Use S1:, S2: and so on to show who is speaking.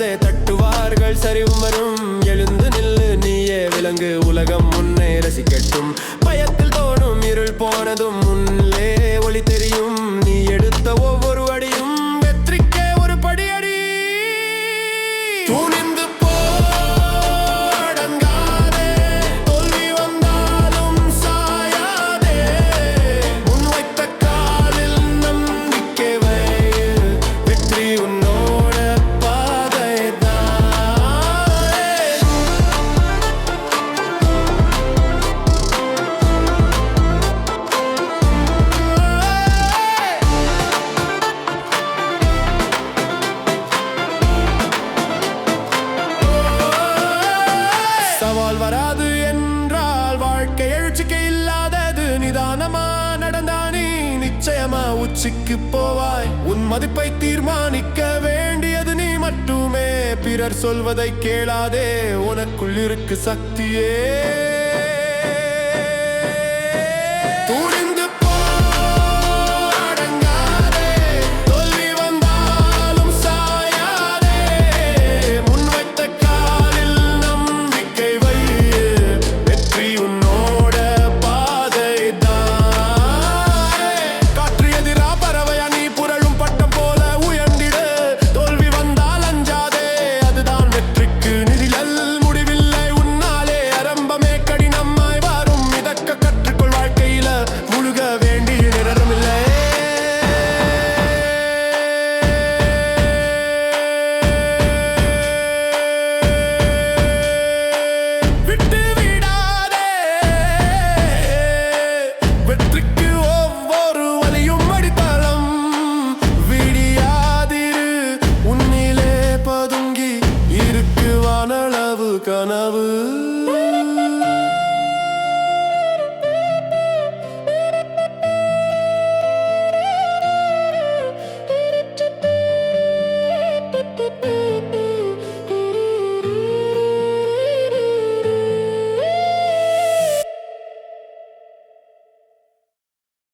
S1: தட்டாதே தட்டுவார்கள் சரிவும் வரும். எழுந்து நில்லு நீயே விலங்கு. உலகம் உன்னை ரசிக்கட்டும். பயத்தில் தோணும் இருள் போனதும் உச்சிக்கு போவாய். உன் மதிப்பை தீர்மானிக்க வேண்டியது நீ மட்டுமே. பிறர் சொல்வதை கேளாதே. உனக்குள்ளிருக்கு சக்தியே. kanavu